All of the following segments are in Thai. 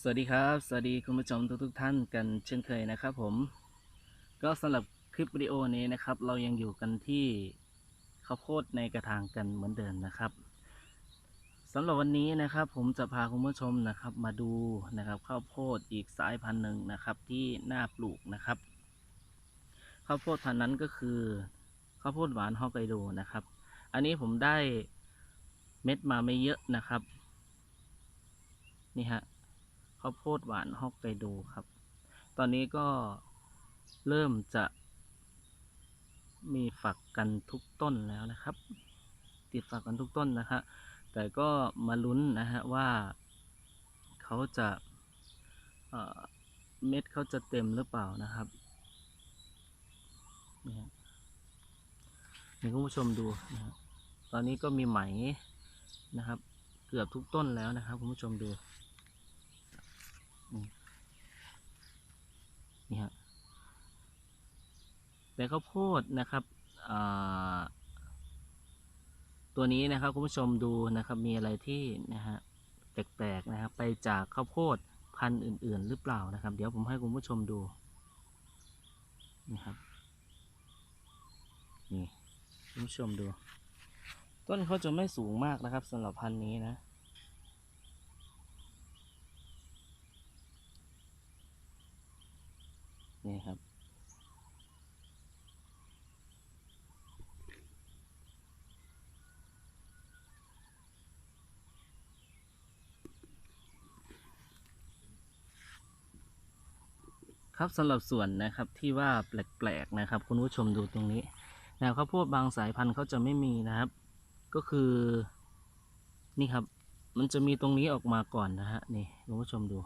สวัสดีครับ สวัสดีคุณผู้ชมทุกทท่านกันเช่นเคยนะครับผม ก็สำหรับคลิปวิดีโอนี้นะครับ เรายังอยู่กันที่ข้าวโพดในกระถางกันเหมือนเดิมนะครับสำหรับวันนี้นะครับ ผมจะพาคุณผู้ชมนะครับ มาดูนะครับข้าวโพดอีกสายพันธุ์หนึ่งนะครับที่น่าปลูกนะครับข้าวโพดพันธุ์นั้นก็คือข้าวโพดหวานฮอกไกโดนะครับ อันนี้ผมได้เม็ดมาไม่เยอะนะครับ นี่ฮะ ข้าวโพดหวานฮอกไกโดครับ ตอนนี้ก็เริ่มจะมีฝักกันทุกต้นแล้วนะครับ ติดฝักกันทุกต้นนะฮะแต่ก็มาลุ้นนะฮะว่าเขาจะเเม็ดเขาจะเต็มหรือเปล่านะครับนี่คุณผู้ชมดูนะฮะตอนนี้ก็มีไหมนะครับ เกือบทุกต้นแล้วนะครับคุณผู้ชมดู นี่ฮะแต่ข้าวโพดนะครับตัวนี้นะครับคุณผู้ชมดูนะครับมีอะไรที่นะฮะแปลกๆนะครับไปจากข้าวโพดพันธุ์อื่น ๆ หรือเปล่านะครับ เดี๋ยวผมให้คุณผู้ชมดูนี่ครับนี่คุณผู้ชมดู ต้นเขาจะไม่สูงมากนะครับสำหรับพันธุ์นี้นะ นี่ครับ ครับสำหรับส่วนนะครับที่ว่าแปลกๆนะครับ คุณผู้ชมดูตรงนี้แนวข้าวโพดบางสายพันธุ์เขาจะไม่มีนะครับ ก็คือนี่ครับ มันจะมีตรงนี้ออกมาก่อนนะฮะนี่คุณผู้ชมดู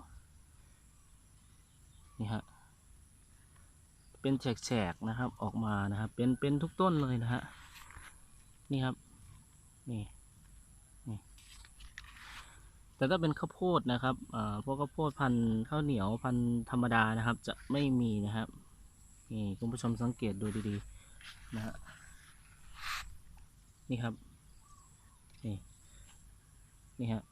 นี่ฮะ เป็นแฉกๆนะครับออกมานะครับ เป็นเป็นทุกต้นเลยนะฮะนี่ครับนี่นี่ แต่ถ้าเป็นข้าวโพดนะครับอ่าพวกข้าวโพดพันธุ์ข้าวเหนียวพันธุ์ธรรมดานะครับ จะไม่มีนะครับนี่คุณผู้ชมสังเกตดูดีๆนะฮะนี่ครับนี่นี่ฮะ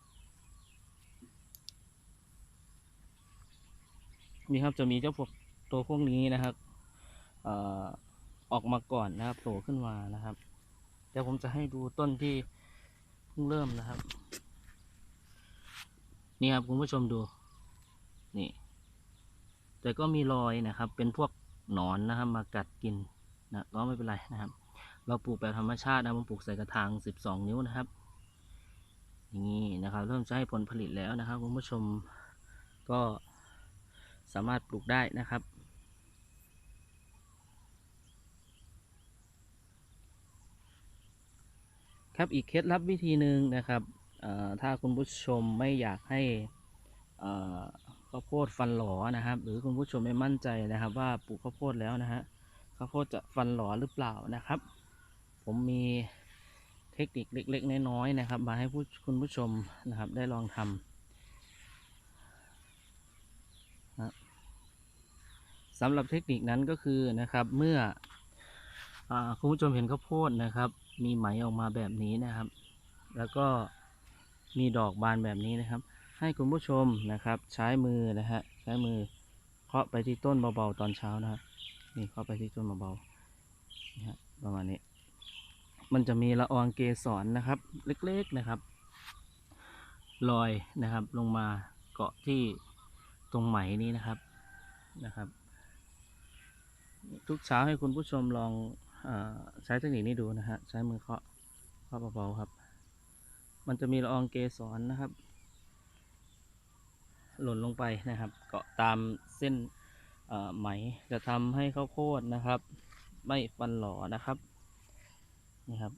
นี่ครับจะมีเจ้าพวกตัวพวกนี้นะครับ ออกมาก่อนนะครับโผล่ขึ้นมานะครับ เดี๋ยวผมจะให้ดูต้นที่เพิ่งเริ่มนะครับ นี่ครับคุณผู้ชมดู นี่ แต่ก็มีรอยนะครับ เป็นพวกหนอนนะครับมากัดกินนะก็ไม่เป็นไรนะครับ เราปลูกแบบธรรมชาตินะผมปลูกใส่กระถาง 12 นิ้วนะครับอย่างนี่นะครับ เริ่มจะให้ผลผลิตแล้วนะครับคุณผู้ชมก็สามารถปลูกได้นะครับ ครับอีกเคล็ดลับวิธีหนึ่งนะครับถ้าคุณผู้ชมไม่อยากให้ข้าวโพดฟันหลอนะครับ หรือคุณผู้ชมไม่มั่นใจนะครับ ว่าปลูกข้าวโพดแล้วนะฮะข้าวโพดจะฟันหลอหรือเปล่านะครับ ผมมีเทคนิคเล็ก ๆ น้อยๆนะครับ มาให้ผู้คุณผู้ชมนะครับได้ลองทำนะสำหรับเทคนิคนั้นก็คือนะครับเมื่ออคุณผู้ชมเห็นข้าวโพดนะครับ มีไหมออกมาแบบนี้นะครับ แล้วก็มีดอกบานแบบนี้นะครับ ให้คุณผู้ชมนะครับ ใช้มือนะฮะใช้มือเคาะไปที่ต้นเบาๆตอนเช้านะฮะนี่เคาะไปที่ต้นเบาๆนี่ฮะประมาณนี้ มันจะมีละอองเกสรนะครับ เล็กๆนะครับลอยนะครับลงมาเกาะที่ตรงไหมนี้นะครับนะครับ ทุกเช้าให้คุณผู้ชมลอง ใช้เทคนิคนี้ดูนะฮะ ใช้มือเคาะเคาะเบาๆครับ มันจะมีละอองเกสรนะครับ หล่นลงไปนะครับ เกาะตามเส้นไหมจะทำให้ข้าวโพดนะครับ ไม่ฟันหล่อนะครับนี่ครับ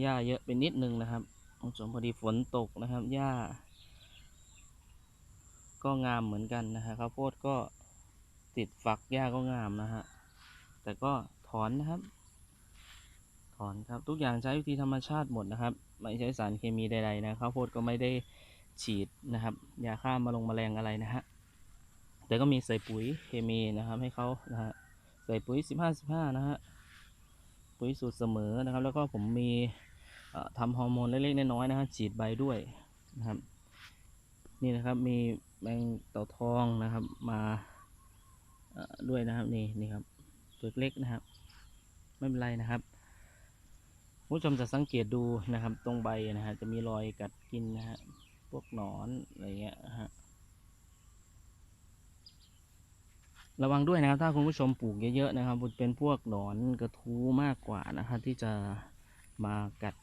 หญ้าเยอะไปนิดนึงนะครับคุณผู้ชมพอดีฝนตกนะครับหญ้า ก็งามเหมือนกันนะฮะข้าวโพดก็ติดฝักหญ้าก็งามนะฮะ แต่ก็ถอนนะครับ ถอนครับทุกอย่างใช้วิธีธรรมชาติหมดนะครับ ไม่ใช้สารเคมีใดๆนะข้าวโพดก็ไม่ได้ฉีดนะครับยาฆ่ามาลงแมลงอะไรนะฮะแต่ก็มีใส่ปุ๋ยเคมีนะครับ ให้เขานะฮะใส่ปุ๋ยสิบห้าสิบห้านะฮะปุ๋ยสูตรเสมอนะครับ แล้วก็ผมมีทำฮอร์โมนเล็กๆน้อยๆนะฮะฉีดใบด้วยนะครับ นี่นะครับมีแมงเต่าทองนะครับมาด้วยนะครับนี่นี่ครับ ตัวเล็กนะครับ ไม่เป็นไรนะครับผู้ชมจะสังเกตดูนะครับ ตรงใบนะฮะจะมีรอยกัดกินนะฮะพวกหนอนอะไรเงี้ยฮะระวังด้วยนะครับถ้าคุณผู้ชมปลูกเยอะๆนะครับเป็นพวกหนอนกระทู้มากกว่านะครับที่จะมากัด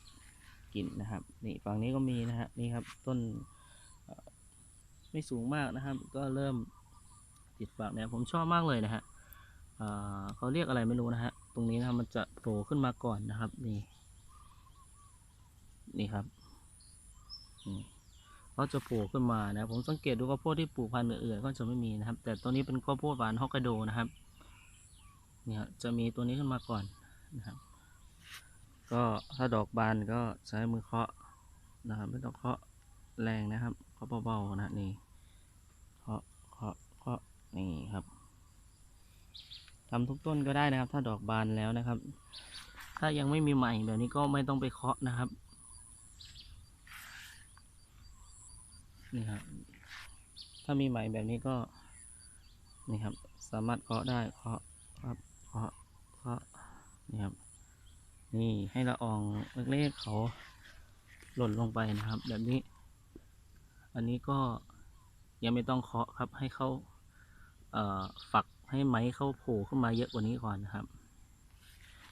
กินนะครับ นี่ฝั่งนี้ก็มีนะฮะนี่ครับต้นไม่สูงมากนะครับ ก็เริ่มติดฝักเนี่ยผมชอบมากเลยนะฮะ เขาเรียกอะไรไม่รู้นะฮะ ตรงนี้นะครับมันจะโผล่ขึ้นมาก่อนนะครับ นี่ นี่ครับเขาจะโผล่ขึ้นมานะ ผมสังเกตดูข้าวโพดที่ปลูกพันธุ์อื่นๆก็จะไม่มีนะครับ แต่ตัวนี้เป็นข้าวโพดหวานฮอกไกโดนะครับ เนี่ยจะมีตัวนี้ขึ้นมาก่อนนะครับ ก็ถ้าดอกบานก็ใช้มือเคาะนะครับ ไม่ต้องเคาะแรงนะครับ เคาะเบาๆนะนี่ เคาะ เคาะ เคาะ นี่ครับ ทำทุกต้นก็ได้นะครับ ถ้าดอกบานแล้วนะครับ ถ้ายังไม่มีใหม่แบบนี้ก็ไม่ต้องไปเคาะนะครับนี่ครับ ถ้ามีใหม่แบบนี้ก็นี่ครับ สามารถเคาะได้เคาะครับเคาะเคาะนี่ครับ นี่ให้ละอองเล็กๆเขาหล่นลงไปนะครับ แบบนี้ อันนี้ก็ยังไม่ต้องเคาะครับให้เขาฝัก ให้ไม้เขาโผล่ขึ้นมาเยอะกว่านี้ก่อนนะครับ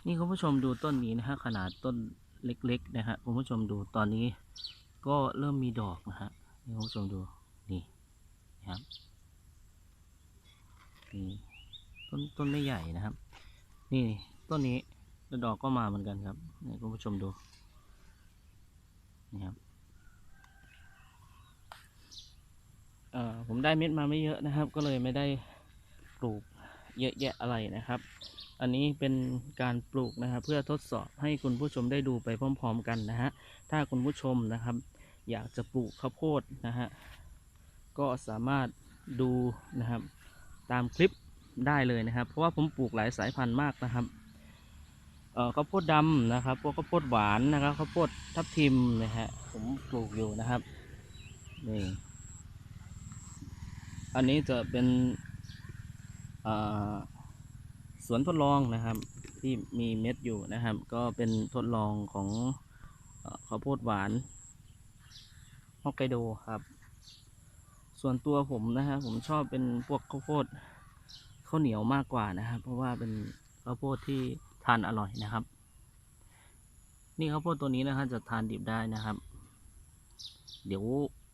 นี่คุณผู้ชมดูต้นนี้นะฮะขนาดต้นเล็ก ๆ นะฮะคุณผู้ชมดูตอนนี้ก็เริ่มมีดอกนะฮะนี่คุณผู้ชมดูนี่นะครับนี่ต้นต้นไม่ใหญ่นะครับ นี่ต้นนี้แล้วดอกก็มาเหมือนกันครับนี่คุณผู้ชมดูนี่ครับเอ่อผมได้เม็ดมาไม่เยอะนะครับ ก็เลยไม่ได้ ปลูกเยอะแยะอะไรนะครับ อันนี้เป็นการปลูกนะครับเพื่อทดสอบให้คุณผู้ชมได้ดูไปพร้อม ๆ กันนะฮะ ถ้าคุณผู้ชมนะครับ อยากจะปลูกข้าวโพดนะฮะ ก็สามารถดูนะครับตามคลิปได้เลยนะครับ เพราะว่าผมปลูกหลายสายพันธุ์มากนะครับเอ่อข้าวโพดดำนะครับ พวกข้าวโพดหวานนะครับข้าวโพดทับทิมนะฮะผมปลูกอยู่นะครับนี่อันนี้จะเป็น สวนทดลองนะครับที่มีเม็ดอยู่นะครับ ก็เป็นทดลองของข้าวโพดหวานฮอกไกโดครับ ส่วนตัวผมนะฮะผมชอบเป็นพวกข้าวโพดข้าวเหนียวมากกว่านะครับ เพราะว่าเป็นข้าวโพดที่ทานอร่อยนะครับ นี่ข้าวโพดตัวนี้นะครับจะทานดิบได้นะครับ เดี๋ยว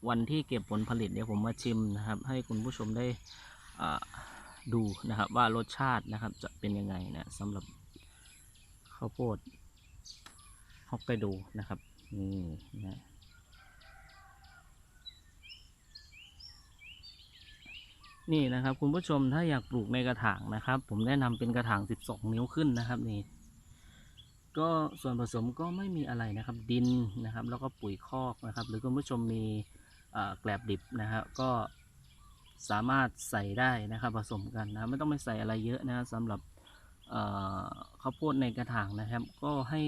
วันที่เก็บผลผลิตเดี๋ยวผมมาชิมนะครับ ให้คุณผู้ชมได้อ่า ดูนะครับว่ารสชาตินะครับจะเป็นยังไงนะสำหรับข้าวโพดฮอกไกโดนะครับนี่นะนี่นะครับคุณผู้ชมถ้าอยากปลูกในกระถางนะครับ ผมแนะนำเป็นกระถาง 12 นิ้วขึ้นนะครับนี่ก็ส่วนผสมก็ไม่มีอะไรนะครับ ดินนะครับ แล้วก็ปุ๋ยคอกนะครับ หรือคุณผู้ชมมีแกลบดิบนะครับก็ สามารถใส่ได้นะครับผสมกันนะไม่ต้องไปใส่อะไรเยอะนะสำหรับข้าวโพดในกระถางนะครับ ก็ให้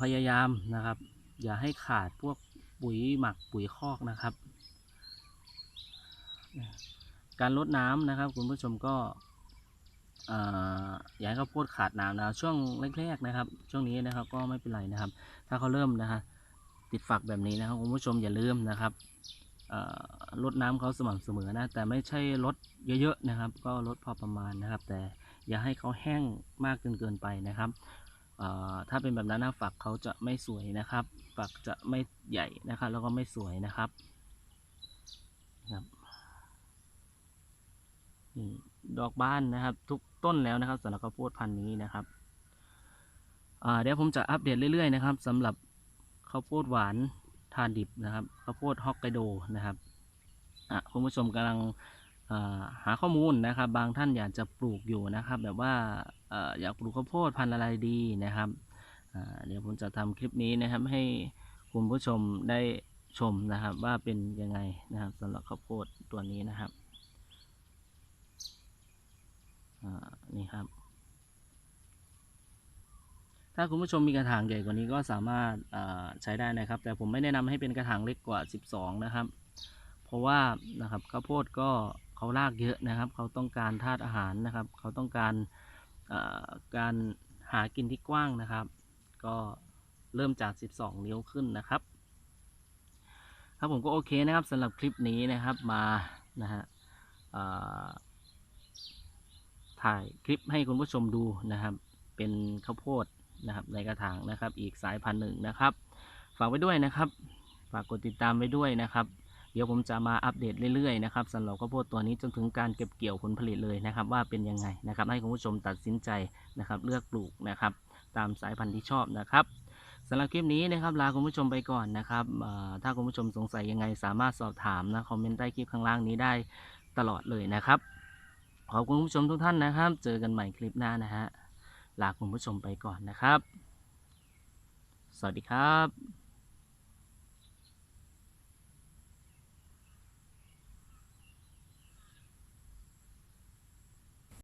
พยายามนะครับ อย่าให้ขาดพวกปุ๋ยหมักปุ๋ยคอกนะครับ การลดน้ำนะครับ คุณผู้ชมก็อย่าให้ข้าวโพดขาดน้ำนะช่วงแรกๆนะครับ ช่วงนี้นะครับก็ไม่เป็นไรนะครับ ถ้าเขาเริ่มนะฮะติดฝักแบบนี้นะครับคุณผู้ชมอย่าลืมนะครับ ลดน้ำเขาสม่ำเสมอนะ แต่ไม่ใช่ลดเยอะๆนะครับ ก็ลดพอประมาณนะครับ แต่อย่าให้เขาแห้งมากจนเกินไปนะครับถ้าเป็นแบบนั้นนะฝักเขาจะไม่สวยนะครับ ฝักจะไม่ใหญ่นะครับ แล้วก็ไม่สวยนะครับครับนี่ดอกบ้านนะครับ ทุกต้นแล้วนะครับสำหรับข้าวโพดพันธุ์นี้นะครับเดี๋ยวผมจะอัปเดตเรื่อยๆนะครับสำหรับข้าวโพดหวาน ทานดิบนะครับข้าวโพดฮอกไกโดนะครับคุณผู้ชมกำลังหาข้อมูลนะครับ บางท่านอยากจะปลูกอยู่นะครับ แบบว่าออยากปลูกข้าวโพดพันธุ์อะไรดีนะครับเดี๋ยวผมจะทำคลิปนี้นะครับให้คุณผู้ชมได้ชมนะครับว่าเป็นยังไงนะครับสำหรับข้าวโพดตัวนี้นะครับนี่ครับ ถ้าคุณผู้ชมมีกระถางใหญ่กว่านี้ก็สามารถใช้ได้นะครับ แต่ผมไม่แนะนำให้เป็นกระถางเล็กกว่า 12 นะครับ เพราะว่านะครับข้าวโพดก็เขารากเยอะนะครับ เขาต้องการธาตุอาหารนะครับ เขาต้องการการหากินที่กว้างนะครับ ก็เริ่มจาก 12 นิ้วขึ้นนะครับ ครับผมก็โอเคนะครับสำหรับคลิปนี้นะครับมานะฮะถ่ายคลิปให้คุณผู้ชมดูนะครับ เป็นข้าวโพด นะครับในกระถางนะครับ อีกสายพันธุ์หนึ่งนะครับ ฝากไว้ด้วยนะครับ ฝากกดติดตามไว้ด้วยนะครับ เดี๋ยวผมจะมาอัปเดตเรื่อยๆนะครับสำหรับข้าวโพดตัวนี้จนถึงการเก็บเกี่ยวผลผลิตเลยนะครับ ว่าเป็นยังไงนะครับ ให้คุณผู้ชมตัดสินใจนะครับ เลือกปลูกนะครับ ตามสายพันธุ์ที่ชอบนะครับสำหรับคลิปนี้นะครับลาคุณผู้ชมไปก่อนนะครับถ้าคุณผู้ชมสงสัยยังไงสามารถสอบถามนะคอมเมนต์ใต้คลิปข้างล่างนี้ได้ตลอดเลยนะครับ ขอบคุณผู้ชมทุกท่านนะครับ เจอกันใหม่คลิปหน้านะฮะ ลาคุณผู้ชมไปก่อนนะครับ สวัสดีครับ